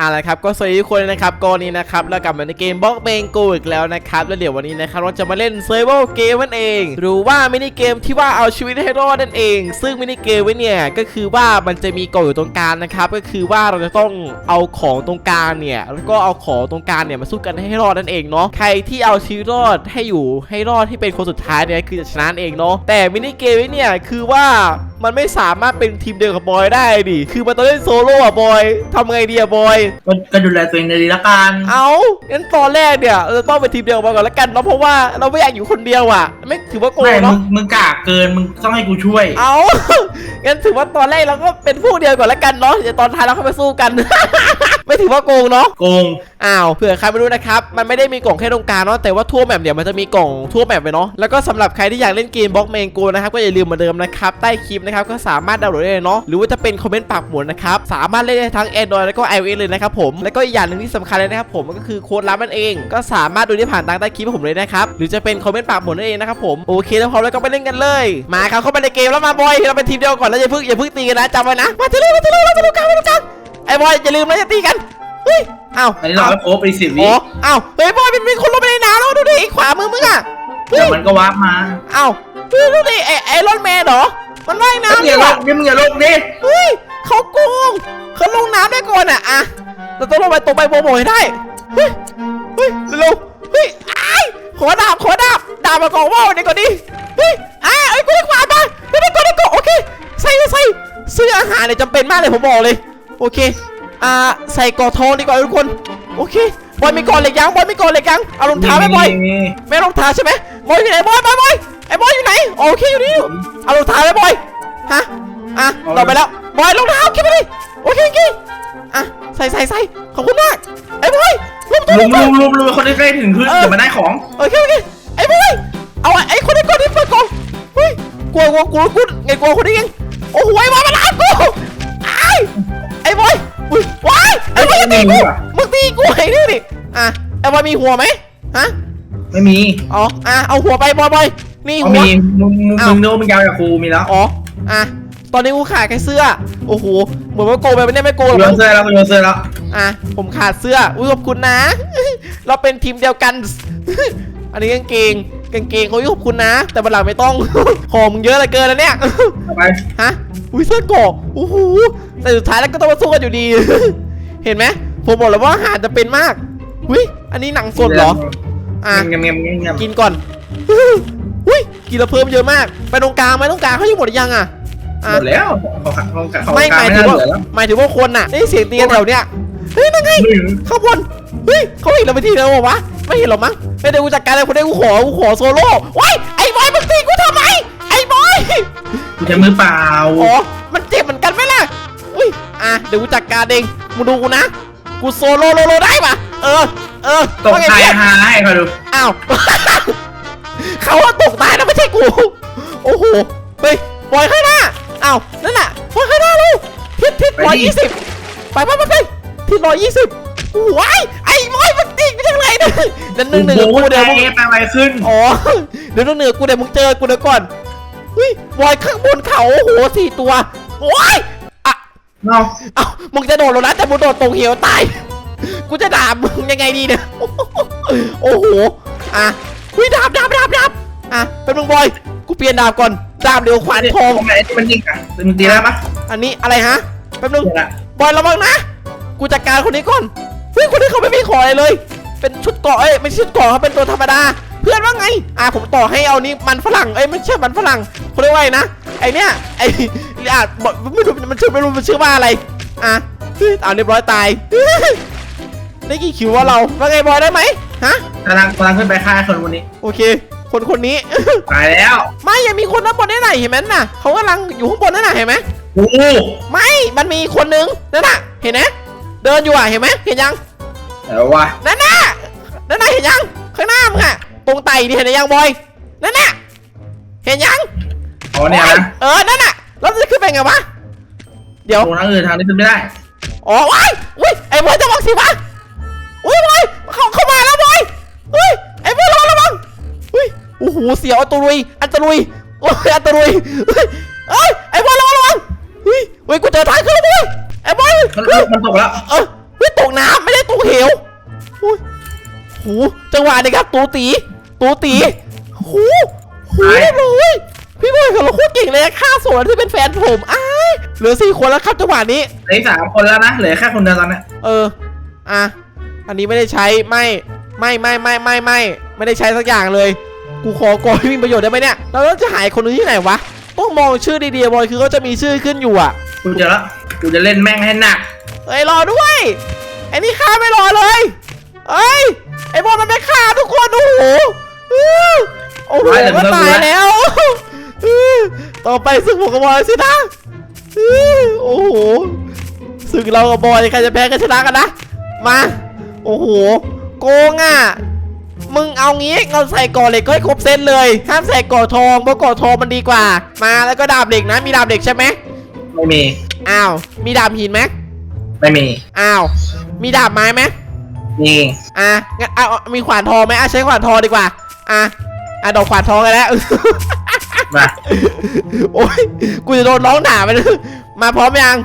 อ่าละครับก็สวัสดีทุกคนนะครับก็นี้นะครับเรากลับมาในเกมบล็อกเบงกูอีกแล้วนะครับแล้วเดี๋ยววันนี้นะครับเราจะมาเล่นเซ r ร์ a เกมนั่นเอง หรือว่ามินิเกมที่ว่าเอาชีวิตให้รอดนั่นเอง ซึ่งมินิเกมไว้เนี่ยก็คือว่ามันจะมีกล่องอยู่ตรงกลางนะครับก็คือว่าเราจะต้องเอาของตรงกลางเนี่ยแล้วก็เอาของตรงกลางเนี่ยมาสู้กันให้รอดนั่นเองเนาะใครที่เอาชีวิตรอดให้อยู่ให้รอดที่เป็นคนสุดท้ายเนี่ยคือจะชนะเองเนาะแต่มินิเกมไว้เนี่ยคือว่ามันไม่สามารถเป็นทีมเดียวกับบอยได้ดิ คือมันต้องเล่นโซโล่อะบอยทำไงดีอะบอย ก็ก็ดูแลตัวเองดีๆละกันเอางั้นตอนแรกเนี่ยเราจะต้องไปทีมเดียวกันก่อนแล้วกันเนาะเพราะว่าเราไม่อยากอยู่คนเดียวอะไม่ถือว่าโกงไม่มึเนาะ งมึงกากเกินมึงต้องให้กูช่วย เอา งั้นถือว่าตอนแรกเราก็เป็นผู้เดียวก่อนแล้วกันเนาะ เดี๋ยวตอนท้ายเราเข้าไปสู้กัน ไม่ถือว่าโกงเนาะ โกง อ้าวเผื่อใครไม่รู้นะครับ มันไม่ได้มีกล่องแค่ตรงกลางเนาะแต่ว่าทั่วแมปเนี่ยมันจะมีกล่องทั่วแมปไปเนาะแล้วก็สำหรับใครที่อยากเล่นเกมบล็อกเมงโกนะครับก็อย่าลืมเหมือนเดิมนะครับใต้คลิปนะครับก็สามารถดาวน์โหลดได้เลยเนาะหรือว่าจะเป็นคอมเมนต์ปากหมุนนะครับสามารถเล่นได้ทั้ง Android แล้วก็ iOS เลยนะครับผมแล้วก็อีกอย่างหนึ่งที่สำคัญเลยนะครับผมก็คือโค้ดลับนั่นเอง ก็สามารถดูได้ผ่านทางใต้คลิปผมเลยนะครับหรือจะเป็นคอมเมนต์ปากหมุนนั่นเองนะครับผมโอเคแล้วพร้อมแล้วก็ไปเล่นกันเลย มาครับเข้าไปในเกมแล้วมาบอยเราเป็นทีมเดียวก่อนแล้วอย่าเพิ่งอย่าเพิ่งตีกันนะจำไว้นะมาทีละมาทีละมาทีละกันมาทีละกัน ไอ้บอยอย่าลืมนะอย่าตีกันเฮ้ยอ้าวอันนี้เราไปโค้ไปสิบวิอ๋ออ้าวเฮ้ยบอยมันมีคนลงไปในน้ำแล้วดูดิไอ้ขวามือมึงอะเฮ้เดี๋ยยวมันก็วาร์ปมาอ้าวเฮ้ยดูดิไอ้ไอ้รอนแมนเหรอมันว่ายมึงน้ำอย่าลว่ะงนี่มึงอย่าลงดิเฮ้ยเขาโกงเขาลงน้ำได้ก่อนอะอะเราต้องลงไปตรงไปโบโบให้ได้เฮ้ยเฮ้ยเร็วเฮ้ยอ้ายขอดาบขอดาบดาบมากองว่าวเดี๋ยวก่อนดิเฮ้ยอ้าไอ้ยกูได้ขวานมาเดี๋ยวก่อนเดี๋ยวก่อนโอเคใส่ใส่ซื้ออาหารเนี่ยจำเป็นมากเลยผมบอกเลย โอเค อ่า ใส่กอทองดีกว่าทุกคน โอเค บอยมีกอเหล็กยังบอยมีกอเหล็กยัง เอารองเท้าไหมบอยนี่ไม่รองเท้าใช่ไหมบอยอยู่ไหนบอยบอยบอยไอ้บอยอยู่ไหน โอเคอยู่นี่อยู่เอารองเท้าไหมบอย ฮะ อะต่อไปแล้ว บอยรองเท้าคิดไปดิโอเคโอเคอะ ใส่ใส่ใส่ขอบคุณมาก ไอ้บอยรวมตัวลุรวมมตัวลุมลุมลุมคนที่ใกล้ถึงพื้นเออเดี๋ยวมันได้ของ โอเคโอเค ไอ้บอยเอาไอ้คนนี้ก่อนที่เปิดก่อนเฮ้ยกลัวกลัวกลัวกลัวไงกลัวคนนี้ยังโอ้โหไอ้บอยมาล้างกูไอ้ไอ้บอยอุ้ยว้ายไอ้บอยจะตีกูมึงตีกูไอ้นี่ดิอะไอ้บอยมีหัวไหมฮะไม่มีอ๋ออะเอาหัวไปบอยบอยนี่หัวมีมึงมึงอ้าวมึงโน้มึงยาวจากครูมีแล้วอ๋ออะตอนนี้กูขาดแค่เสื้อ โอ้โห เหมือนว่าโกไปไม่ได้ไม่โกหรอกโยนเสื้อแล้วกูโยนเสื้อแล้ว อะ ผมขาดเสื้อ อุ้ยขอบคุณนะ เราเป็นทีมเดียวกัน อันนี้กางเกง กางเกงเขาขอบคุณนะ แต่บันหลังไม่ต้องขอมเยอะเหลือเกินแล้วเนี่ยไป ฮะ อุ้ยเสื้อกราะโอ้โห แต่สุดท้ายแล้วก็ต้องมาสู้กันอยู่ดี เห็นไหมผมบอกแล้วว่าอาหารจะเป็นมากอุ้ยอันนี้หนังสดเหรออะเงียบเงียบเงียบเงียบกินก่อนอุ้ยกินแล้วเพิ่มเยอะมาก ไปตรงกลางไหมตรงกลางเขาอยู่หมดหรือยังอะหอะมดแล้วเขาเขาเขาเขาไม่หกลางมายไม่ถึน่างเหว่าลือแล้วหมายถึงว่าคนน่ะได้เสียงตีกันแถวเนี้ยเฮ้ยนั่นไงหนึ่งข้างบนเฮ้ยเขาเห็นเราไปทีแล้วบอกวะไม่เห็นหรอกมั้งไม่ได้กูจัดการเลยคนได้กูขอกูขอโซโล่ว้ายไอ้บอยมึงตีกูทำไมไอ้บอยกูจะมือเปล่าอ๋อมันเจ็บเหมือนกันไหมล่ะอุ้ยอะเดี๋ยวกูจัดการเอง มึงดูกูนะ กูโซโล่โลโลได้ปะเออ เออตกว่าไงตายเนี่ยหาให้เขาดูอ้าว เขาว่าตกตายนะไม่ใช่กู โอ้โห เฮ้ยบอยข้างหน้า อ้าว นั่นน่ะบอยข้างหน้าลูกทิศทิศร้อยยี่สิบไปไปไปไปทิศร้อยยี่สิบว้ายไอ้บอยมันตีกูยังไงเนี่ยเดี๋ยวหนึ่งหนึ่งโอ้กูโหเดี๋ยวมึงเอไปไวขึ้น อ๋อ เดี๋ยวหนึ่งหนึ่งกูเดี๋ยวมึงเจอกูเดี๋ยวก่อนเฮ้ยบอยข้างบนเขาโอ้โหสี่ตัวว้ายอะ เนาะเอ้ามึงจะโดดแล้วนะแต่มึงโดดตรงเหวตาย กูจะด่ามึงยังไงดีเนี่ย โอ้โห อะวิดาบดาบดาบดาบอะ เป็นมึงบอย กูเปลี่ยนดาบก่อน ดาบเดี๋ยวขวานทองทำไมที่มันยิงอะมึงตีได้ปะอันนี้อะไรฮะ แป๊บนึงเดี๋ยวละบอยระวังนะ กูจัดการคนนี้ก่อน เฮ้ยคนนี้เขาไม่มีของอะไรเลย เป็นชุดเกราะเอ้ยไม่ใช่ชุดเกราะเขาเป็นตัวธรรมดา เพื่อนว่าไง อะผมต่อให้เอานี้มันฝรั่ง เอ้ยไม่ใช่มันฝรั่งเขาเรียกว่าอะไรนะ ไอเนี้ยไอ อะบอกไม่รู้มันชื่อไม่รู้มันชื่อว่าอะไร อะเฮ้ยเอาเรียบร้อยตาย ได้กี่คิวว่าเราว่าไงบอยได้ไหมฮะกำลังกำลังขึ้นไปฆ่าคนคนนี้ โอเค คนคนนี้ ตายแล้ว ไม่ยังมีคนด้านบนได้ไหนเห็นไหมน่ะเขากำลังอยู่ข้างบนนั่นน่ะเห็นไหมโอ้โหไม่ มันมีคนนึงนั่นน่ะ เห็นไหมเดินอยู่อะเห็นไหมเห็นยังเดี๋ยววะนั่นน่ะนั่นน่ะเห็นยังข้างหน้ามึงอะตรงไต่นี่เห็นยังบอยนั่นน่ะเห็นยังอ๋อเนี่ยนะเออนั่นน่ะ แล้วจะขึ้นไปไงวะ เดี๋ยว โอ้ทางอื่นทางนี้ขึ้นไม่ได้อ๋อว้ายอุ้ย ไอ้บอยจะบอกสิวะ อุ้ยบอยเขาเข้ามาแล้วบอยอุ้ย ไอ้บอยระวังระวังอุ้ย โอ้โห เสียวอันตรุย อันตรุย โอ้ย อันตรุยเฮ้ยเอ้ย ไอ้บอยระวังระวังอุ้ยอุ้ย กูเจอทางขึ้นแล้วบอยไอ้บอยมันเฮ้ยมันตกแล้วเออเฮ้ยตกน้ำไม่ได้ตกเหวอุ้ยโหจังหวะนี้ครับ ตูตี ตูตีโหโหเลย พี่บอยของเราโคตรเก่งเลยฆ่าสวนที่เป็นแฟนผมอ้ายเหลือสี่คนแล้วครับจังหวะนี้ เหลืออกสามคนแล้วนะ เหลือแค่คนเดียวตอนเนี้ยเออ อะ อันนี้ไม่ได้ใช้ไม่ไม่ไม่ไม่ไม่ไม่ไม่ได้ใช้สักอย่างเลย กูขอก่อนให้มีประโยชน์ได้ไหมเนี่ยแล้วเราจะหายคนนึงที่ไหนวะต้องมองชื่อดีๆบอยคือเขาจะมีชื่อขึ้นอยู่อะกูเจอแล้วกูจะเล่นแม่งให้หนักเอ้ยรอด้วยไอ้นี่ฆ่าไม่รอเลยเอ้ยไอ้บอลมันไม่ฆ่าทุกคนโอ้โหอื้อโอ้โหไม่แต่มันเมื่อตายเมื่อแล้วอื้อ ต่อไปซึ่งผมกับบอยสินะอื้อโอ้โหซึ่งเรากับบอยใครจะแพ้กันชนะกันนะ มา โอ้โห โกงอะ มึงเอางี้เราใส่ก่อเหล็กก็ให้ครบเส้นเลย ห้ามใส่ก่อทองเพราะก่อทองมันดีกว่า มาแล้วก็ดาบเหล็กนะ มีดาบเหล็กใช่ไหมไม่มี อ้าว มีดาบหินไหมไม่มี อ้าว มีดาบไม้ไหมมีอะงั้นเอาเอามีขวานทองไหมอะใช้ขวานทองดีกว่า อะ อะดอกขวานทองกันแล้ว มาโอ้ยกูจะโดนร้องด่าไปเลยมาพร้อมยัง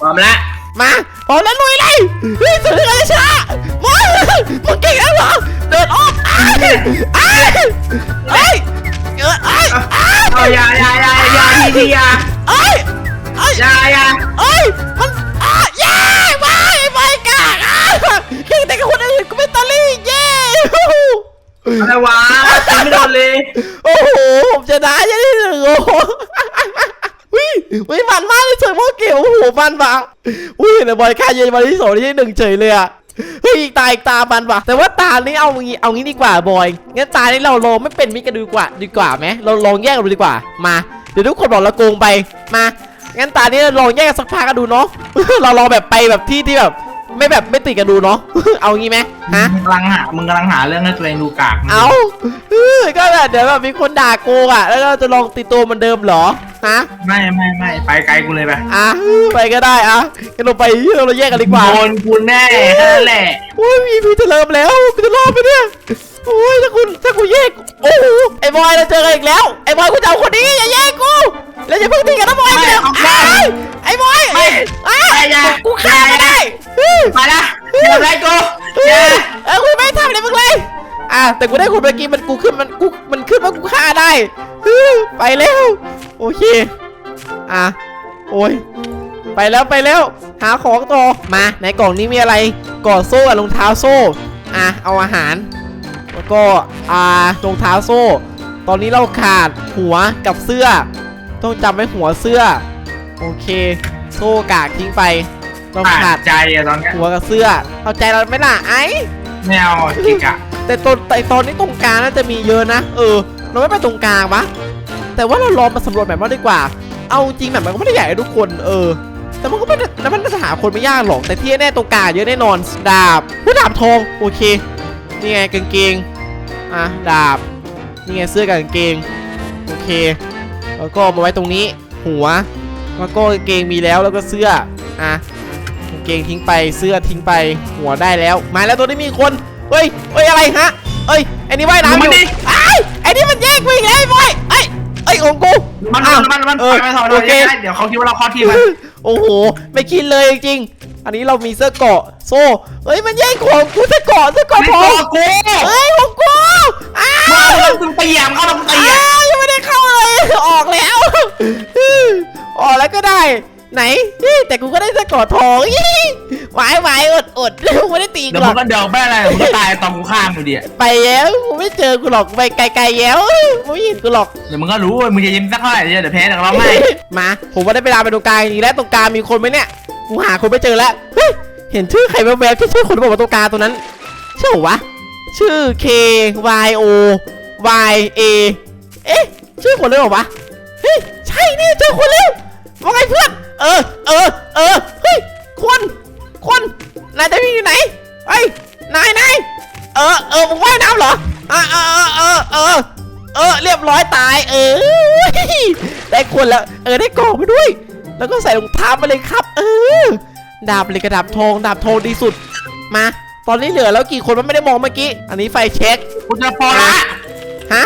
พร้อมแล้วมาพร้อมแล้วลุยเลยเฮ้ยสุดที่เราจะชนะมามึงเก่งแล้วเหรอเดินอ้อมอ้ายอ้ายเอ้ยเอ้ยเอ้ยอ้ายเอาอยาอยาอยาอยาทีทีอยาเอ้ยเอ้ยอยาอยาเอ้ยมันอ้าเย้ไม่ไม่กล้าอะเก่งแต่กับคนอื่นกูเป็นตอรี่เย้ อะไรวะตีไม่โดนเลยโอ้โหผมชนะยังได้หนึ่งโอ้โหวิวิมันมากเลยเฉยพวกเกียวโอ้โหมันปะวิเห็นบอยค่าเย็นวันที่สองที่หนึ่งเฉยเลยอะเฮ้ยอีกตาอีกตามันปะแต่ว่าตานี้เอางี้เอางี้ดีกว่าบอยงั้นตานี้เราลองไม่เป็นมิตรกันดีกว่าดีกว่าไหมเราลองแยกกันดูดีกว่ามา เดี๋ยวทุกคนบอกเราโกงไปมางั้นตานี้เราลองแยกกันสักพักกันดูเนาะเราลองแบบไปแบบที่ที่แบบ ไม่แบบไม่ติดกันดูเนาะ เอางี้ไหมฮะมึงกำลังหามึงกำลังหาเรื่องให้ตัวเองดูกากเอาเออ ก็แบบเดี๋ยวแบบมีคนด่าโกงอะ แล้วเราจะลองติดตัวเหมันเดิมเหรอ ฮะ ไม่ไม่ไม่ไปไกลกูเลยไปอะ ไปก็ได้อะงั้นเราไปเราแยกกันดีกว่า โดนกูแน่แค่นั้นแหละ โอ้ยมีพี่จะเริ่มแล้วกูจะรอดไปเนี่ยโอ้ยถ้าคุณถ้ากูแยกโอ้โหไอ้บอยเราเจอกันอีกแล้วไอ้บอยกูจะเอาคนนี้อย่าแยกกูแล้วอย่าเพิ่งตีกันนะบอยเดี๋ยวอ้ายไอ้บอยอ้ายกูฆ่าไม่ได้ เฮ้ยไปละอย่าไรกูเออย่า แต่กูได้คุณเมื่อกี้มันกูขึ้นมันกูมันขึ้นว่ากูฆ่าได้เออไปแล้วโอเค อะโอ้ยไปแล้วไปแล้ว หาของต่อมาในกล่องนี้มีอะไรก่อโซ่กับรองเท้าโซ่อะเอาอาหาร แล้วก็อ่ารองเท้าโซ่ ตอนนี้เราขาดหัวกับเสื้อ ต้องจำไว้หัวเสื้อ โอเค โซ่กากทิ้งไปต้องขาขาดดใจอะตอนเนี้ยหัวกับเสื้อเข้าใจเราไหมล่ะไอ้ แนวกิกอะแต่ตอนแต่ตอนนี้ตรงกลางน่าจะมีเยอะนะเออ เราไม่ไปตรงกลางปะแต่ว่าเราลองมาสำรวจแบบนั้นดีกว่า เอาจริงแบบมันก็ไม่ได้ใหญ่ทุกคนเออ แต่มันก็ไม่แล้วมันจะหาคนไม่ยากหรอกแต่ที่แน่ตรงกลางเยอะแน่นอนดาบผู้ดาบทองโอเคนี่ไงกางเกงอะดาบนี่ไงเสื้อกับกางเกงโอเค แล้วก็มาไว้ตรงนี้ หัวแล้วก็กางเกงมีแล้วแล้วก็เสื้ออะ เกงทิ้งไปเสื้อทิ้งไปหัวได้แล้ว มาแล้วตัวนี้มีคนเฮ้ยเฮ้ยอะไรฮะเอ้ยไอ้นี่ว่ายน้ำอยู่ไอ้ยไอ้นี่มันแยกกูอีกแล้วไอ้บอยไอ้ไอ้ยของกูมันอ้าวมันมันเออไปถอยโอเคเดี๋ยวเขาคิดว่าเราเข้อทีมันโอ้โหไม่คิดเลยจริงๆอันนี้เรามีเสื้อเกราะโซ่เฮ้ยมันแย่งของกูเสื้อเกราะเสื้อเกราะไม่ทพอองกูเฮ้ยของกูอ้ามาวเราตึงเตียมเข้าตึงเตียอ้าวยังไม่ได้เข้าเลยออกแล้วออกแล้วก็ได้ ไหนนี่แต่กูก็ได้เสื้อเกราะทองยี่หวายหวายอดอดกูไม่ได้ตีเดี๋กูยวหรมึอกงก็เดินไม่อะไรมึงก็ตายตอนกูข้ามอยู่ดิไปแล้วกูไม่เจอกูหรอกไปไกลๆแล้วกูไม่เห็นกูหรอก เดี๋ยวมึงก็รู้ว่ามึงจะยิ้มสักเท่าไหร่เดี๋ยวแพ้เดี๋ยวเราไม่มา ผมว่าได้เวลาไปตรงกลางอีกแล้วตรงกลางมีคนไหมเนี่ยกูหาคนไม่เจอแล้วเฮ้ยเห็นชื่อใครแวบๆที่ชื่อคนบอกว่าตรงกลางตัวนั้นใช่เหรอวะชื่อ K Y O Y A เอ๊ะชื่อคนเลยเหรอวะเฮ้ยใช่นี่เจอคนแล้ว ว่าไงเพื่อน เออ เออ เออ เฮ้ย คน คนนายจะวิ่งอยู่ไหนเฮ้ยนายนายเออ เออมึงว่ายน้ำเหรออะเออเออเออ เออ เออ เรียบร้อยตาย เออ ได้คนแล้ว เออ ได้กล่องไปด้วย แล้วก็ใส่รองเท้ามาเลยครับ เออ ดาบเลยกระดาบทอง ดาบทองดีสุด มา ตอนนี้เหลือแล้วกี่คนมันไม่ได้มองเมื่อกี้ อันนี้ไฟเช็คกูจะโปรละฮะ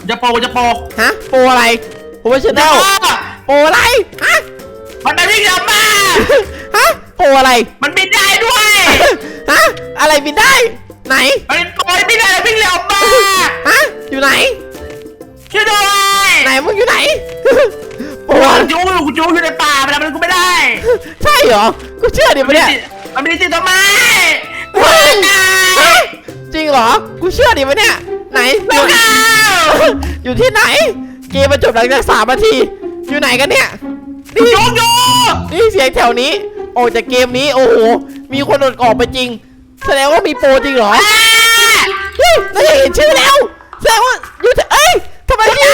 กูจะโปรกูจะโปรฮะ โปรอะไรโปรเฟชชั่นแนล โปรอะไรฮะมันไปวิ่งเดี๋ยวมาฮะโปรอะไรมันบินได้ด้วย ฮะอะไรบินได้ ไหนมันเป็นโปรยบินได้แล้ววิ่งเร็วมากฮะอยู่ไหน ช่วยด้วยไหนมึงอยู่ไหนโปรโอ้ยจูอยู่กูจูอยู่ในป่ามันทำอะไรกูไม่ได้ใช่เหรอกูเชื่อดิปะเนี่ยมันไม่ได้ติดทำไมเฮ้ยว้าฮะจริงเหรอกูเชื่อดิปะเนี่ยไหนเร็วเข้าอยู่ที่ไหน เกมมาจบหลังจากสามนาที อยู่ไหนกันเนี่ย นี่จูอยู่นี่เสียงแถวนี้ออกจากเกมนี้ โอ้โห มีคนออกไปจริง แสดงว่ามีโปรจริงเหรอเฮ้ยเราอยากเห็นชื่อแล้ว แสดงว่าอยู่ที่เอ้ยทำไมชื่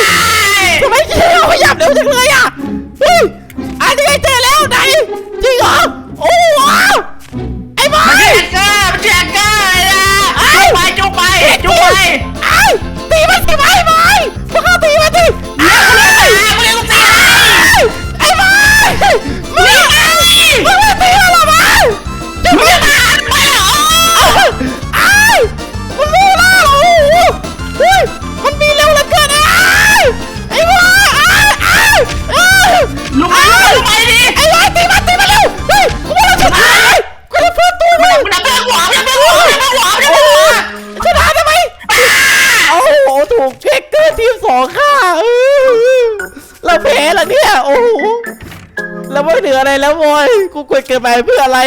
กูกดเกิดไปเพื่ออะไร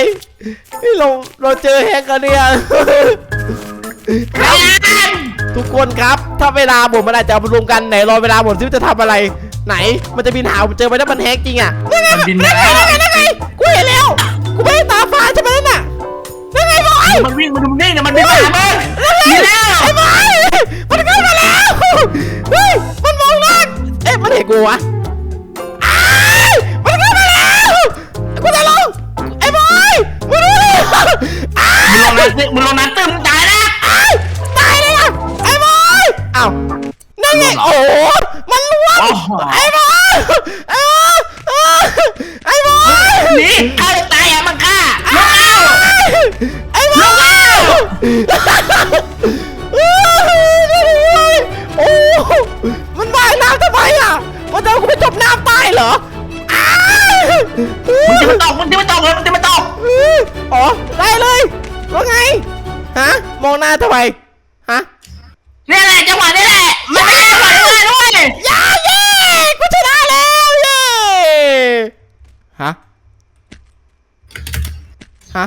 นี่เราเราเจอแฮกกันเนี่ยครับทุกคนครับ ถ้าเวลาหมดมันอาจจะเอามารวมกันไหนรอเวลาหมดซิว่าจะทำอะไร ไหน มันจะบินหาเจอไปถ้ามันแฮกจริงอะนั่นไงมันบินนั่นไงแล้วนั่นไงนั่นไงกูเห็นแล้วกูไม่ได้ตาฟ้าใช่ไหมนั่นน่ะนั่นไงบอยมันวิ่งมันดูนี่เนี่ยมันวิ่งมาหามึงนี่แล้วไอ้บอยมันเข้ามาแล้วเฮ้ยมันมองหน้าเอ๊ะมันเห็นกูวะ จะเอากูไปจมน้ำตายเหรออ้ายมึงจะมาตกมึงจะมาตกเลยมึงจะมาตกอ๋อได้เลยว่าไงฮะมองหน้าทำไมฮะนี่แหละจังหวะนี่แหละมันไม่ได้จังหวะนี้ด้วยยาเย้กูชนะแล้วเย้ฮะฮะ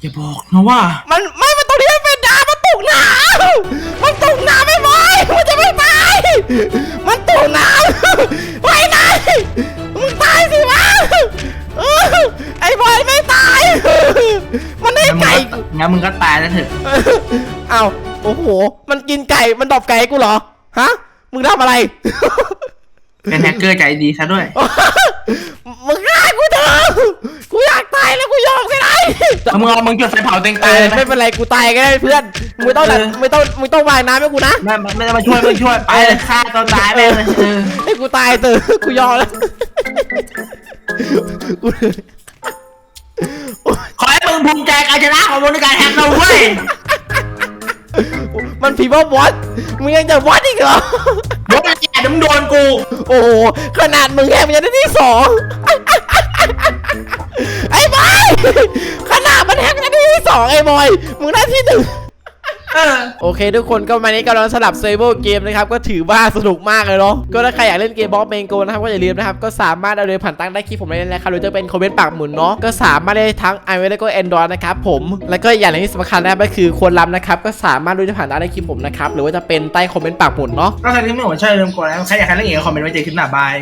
อย่าบอกนะว่า มันไม่มันตรงนี้มันเป็นน้ำมันตกน้ำมันตกน้ำไม่ไหว มึงก็ตายแล้วเถอะ เอ้าโอ้โห มันกินไก่ มันดอบไก่กูเหรอ ฮะ มึงทำอะไร เป็นแฮกเกอร์ใจดีซะด้วย มึงฆ่ากูเถอะกูอยากตายแล้วกูยอมก็ได้เอามึงเอามึงจุดไฟเผาเต็งเอตายอเลยไหมไม่เป็นไรกูตายก็ได้เพื่อน มึงไม่ต้องดันเออไม่ต้องมึงต้องวางน้ำให้กูนะ ไม่ไม่ไม่ต้องมาช่วยไม่ช่วยไปเลยฆ่าตัวตายไปเลยเออให้กูตายเถอะกูยอมแล้ว กูขอให้มึงภูมิใจการชนะของมึงในการแฮกเราเว้ยมันผีบ้าบอสมึงยังจะบอสอีกเหรอ โดนแกเดี๋ยวมึงโดนกูโอ้โหขนาดมึงแค่มันยังได้ที่สองไอ้บอยขนาดมันแฮกยังได้ที่สองไอ้บอย มึงได้ที่หนึ่งเออ โอเค ทุกคนก็มานี้กำลังสลับเซเบิลเกมนะครับ ก็ถือว่าสนุกมากเลยเนาะก็ถ้าใครอยากเล่นเกมบล็อกเมงโกนะครับ ก็อย่าลืมนะครับ ก็สามารถเอาเลยผ่านตั้งได้คลิปผมได้เลยนะครับหรือจะเป็นคอมเมนต์ปากหมุนเนาะก็สามารถได้ทั้ง iOS แล้วก็ Android นะครับผมแล้วก็อย่างหนึงที่สำคัญนะครับก็คือควรรับนะครับก็สามารถดูได้ผ่านตั้งได้คลิปผมนะครับหรือว่าจะเป็นใต้คอมเมนต์ปากหมุนเนาะก็ใครที่ไม่หัวใช่ลืมกดแล้วใครอยากให้เล่นเองก็คอมเมนต์ไว้เจอคลิปหน้าบาย